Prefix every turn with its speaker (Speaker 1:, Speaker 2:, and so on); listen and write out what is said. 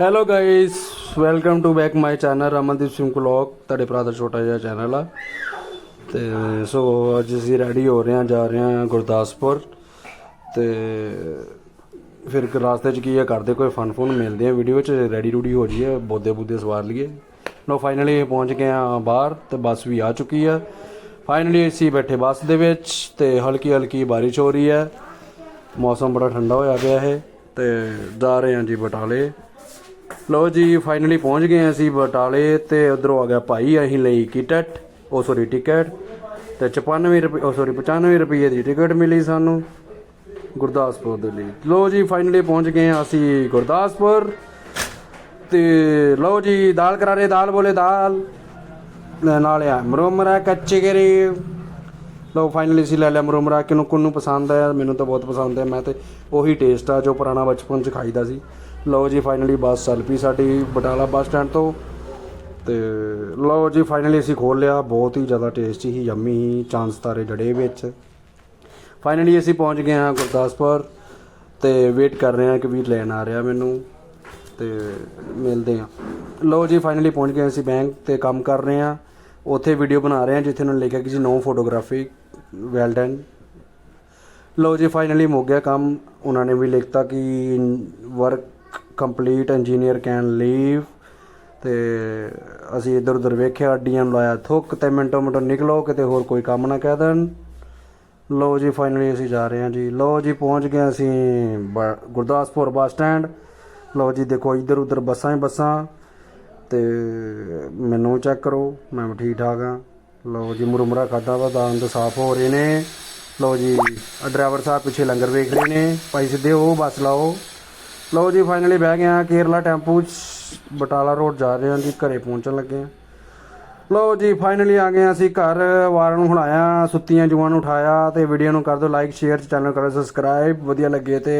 Speaker 1: Hello guys welcome to back my channel Ramandeep Singh vlog ਤੁਹਾਡੇ ਭਰਾ ਦਾ ਛੋਟਾ ਜਿਹਾ ਚੈਨਲ ਆ। ਤੇ ਸੋ ਅੱਜ ਅਸੀਂ ਰੈਡੀ ਹੋ ਰਹੇ ਹਾਂ, ਜਾ ਰਹੇ ਹਾਂ ਗੁਰਦਾਸਪੁਰ। ਤੇ ਫਿਰ ਇੱਕ ਰਾਸਤੇ 'ਚ ਕੀ ਹੈ ਕਰਦੇ ਕੋਈ ਫਨ ਫਨ, ਮਿਲਦੇ ਆ ਵੀਡੀਓ 'ਚ ਰੈਡੀ ਰੂਡੀ ਹੋ ਜਾਈਏ, ਬੋਦੇ ਬੁੱਦੇ ਸਵਾਰ ਲਈਏ। ਲੋ ਫਾਈਨਲੀ ਪਹੁੰਚ ਗਏ ਆ ਬਾਹਰ, ਤੇ ਬੱਸ ਵੀ ਆ ਚੁੱਕੀ ਆ। ਫਾਈਨਲੀ ਅਸੀਂ ਬੈਠੇ ਬੱਸ ਦੇ ਵਿੱਚ, ਤੇ ਹਲਕੀ ਹਲਕੀ ਬਾਰਿਸ਼ ਹੋ ਰਹੀ ਹੈ। ਮੌਸਮ ਬੜਾ ਠੰਡਾ ਹੋਇਆ ਪਿਆ ਹੈ, ਤੇ ਜਾ ਰਹੇ ਹਾਂ ਜੀ ਬਟਾਲੇ। ਲੋ ਜੀ ਫਾਈਨਲੀ ਪਹੁੰਚ ਗਏ ਅਸੀਂ ਬਟਾਲੇ ਤੇ ਉਧਰੋਂ ਆ ਗਿਆ ਭਾਈ, ਅਸੀਂ ਲਈ ਕਿਟਟ ਉਹ ਸੋਰੀ ਟਿਕਟ ਤੇ 94 ਰੁਪਏ, ਉਹ ਸੋਰੀ 95 ਰੁਪਏ ਦੀ ਟਿਕਟ ਮਿਲੀ ਸਾਨੂੰ ਗੁਰਦਾਸਪੁਰ ਦੇ ਲਈ। ਲਓ ਜੀ ਫਾਈਨਲੀ ਪਹੁੰਚ ਗਏ ਅਸੀਂ ਗੁਰਦਾਸਪੁਰ ਤੇ ਲਓ ਜੀ, ਦਾਲ ਕਰਾਰੇ, ਦਾਲ ਬੋਲੇ ਦਾਲ। ਨਾਲੇ ਨਾਲ ਆ ਮਰੋਮਰਾ, ਕੱਚੇ ਕਰੇ। ਲਓ ਫਾਈਨਲੀ ਅਸੀਂ ਲੈ ਲਿਆ ਮਰੋਮਰਾ, ਕਿਨੂੰ ਕੋਨੂੰ ਪਸੰਦ ਆਇਆ, ਮੈਨੂੰ ਤਾਂ ਬਹੁਤ ਪਸੰਦ ਹੈ, ਮੈਂ ਤੇ ਉਹੀ ਟੇਸਟ ਆ ਜੋ ਪੁਰਾਣਾ ਬਚਪਨ ਚ ਖਾਈਦਾ ਸੀ। ਲਓ ਜੀ ਫਾਈਨਲੀ ਬੱਸ ਚੱਲ ਪਈ ਸਾਡੀ ਬਟਾਲਾ ਬੱਸ ਸਟੈਂਡ ਤੋਂ। ਤੇ ਲਓ ਜੀ ਫਾਈਨਲੀ ਅਸੀਂ ਖੋਲ ਲਿਆ, ਬਹੁਤ ਹੀ ਜ਼ਿਆਦਾ ਟੇਸਟੀ ਸੀ ਯੰਮੀ ਸੀ ਚਾਂਸ ਤਾਰੇ ਜੜੇ ਵਿੱਚ। ਫਾਈਨਲੀ ਅਸੀਂ ਪਹੁੰਚ ਗਏ ਹਾਂ ਗੁਰਦਾਸਪੁਰ ਤੇ ਵੇਟ ਕਰ ਰਹੇ ਹਾਂ ਕਿ ਵੀਰ ਲੈਣ ਆ ਰਿਹਾ ਮੈਨੂੰ ਤੇ ਮਿਲਦੇ ਹਾਂ। ਲਓ ਜੀ ਫਾਈਨਲੀ ਪਹੁੰਚ ਗਏ ਅਸੀਂ ਬੈਂਕ ਤੇ ਕੰਮ ਕਰ ਰਹੇ ਹਾਂ। ਉੱਥੇ ਵੀਡੀਓ ਬਣਾ ਰਹੇ ਹਾਂ, ਜਿੱਥੇ ਉਹਨਾਂ ਨੇ ਲਿਖਿਆ ਕਿ ਜੀ ਨੋ ਫੋਟੋਗ੍ਰਾਫੀ ਵੈਲ ਡਨ ਲਓ ਜੀ ਫਾਈਨਲੀ ਮੁੱਕ ਗਿਆ ਕੰਮ। ਉਹਨਾਂ ਨੇ ਵੀ ਲਿਖਤਾ ਕਿ work complete engineer can leave ਤੇ ਅਸੀਂ ਇੱਧਰ ਉੱਧਰ ਵੇਖਿਆ, ਅੱਡੀਆਂ ਨੂੰ ਲਾਇਆ ਥੁੱਕ ਤੇ ਮਿੰਟੋ ਮਿੰਟੋ ਨਿਕਲੋ, ਕਿਤੇ ਹੋਰ ਕੋਈ ਕੰਮ ਨਾ ਕਹਿ ਦੇਣ। ਲਓ ਜੀ ਫਾਈਨਲੀ ਅਸੀਂ ਜਾ ਰਹੇ ਹਾਂ ਜੀ। ਲਓ ਜੀ, ਪਹੁੰਚ ਗਏ ਅਸੀਂ ਬ- ਗੁਰਦਾਸਪੁਰ ਬੱਸ ਸਟੈਂਡ। ਲਓ ਜੀ, ਦੇਖੋ ਇੱਧਰ ਉੱਧਰ ਬੱਸਾਂ ਹੀ ਬੱਸਾਂ। ਤੇ ਮੈਨੂੰ ਚੈੱਕ ਕਰੋ, ਮੈਂ ਵੀ ਠੀਕ ਠਾਕ ਹਾਂ। ਲਓ ਜੀ, ਮੁਰਮਰਾ ਖਾਦਾ ਵਾ ਦੰਦ ਸਾਫ਼ ਹੋ ਰਹੇ ਨੇ। ਲਓ ਜੀ ਡਰਾਈਵਰ ਸਾਹਿਬ ਪਿੱਛੇ ਲੰਗਰ ਵੇਖ ਰਹੇ ਨੇ। ਭਾਈ ਸਿੱਧੇ ਉਹ ਬੱਸ ਲਾਓ। ਲਓ ਜੀ ਫਾਈਨਲੀ ਬਹਿ ਗਏ ਹਾਂ, ਕੇਰਲਾ ਟੈਂਪੂ 'ਚ, ਬਟਾਲਾ ਰੋਡ ਜਾ ਰਹੇ ਹਾਂ ਜੀ, ਘਰੇ ਪਹੁੰਚਣ ਲੱਗੇ ਹਾਂ। ਲਓ ਜੀ ਫਾਈਨਲੀ ਆ ਗਏ ਅਸੀਂ ਘਰ। ਵਾਰਾਂ ਨੂੰ ਹੁਣਾਇਆ ਸੁੱਤੀਆਂ ਜੂਆਂ ਨੂੰ ਉਠਾਇਆ ਤੇ ਵੀਡੀਓ ਨੂੰ ਕਰ ਦਿਓ ਲਾਈਕ ਸ਼ੇਅਰ ਚੈਨਲ ਕਰੋ ਸਬਸਕ੍ਰਾਈਬ ਵਧੀਆ ਲੱਗੇ ਤੇ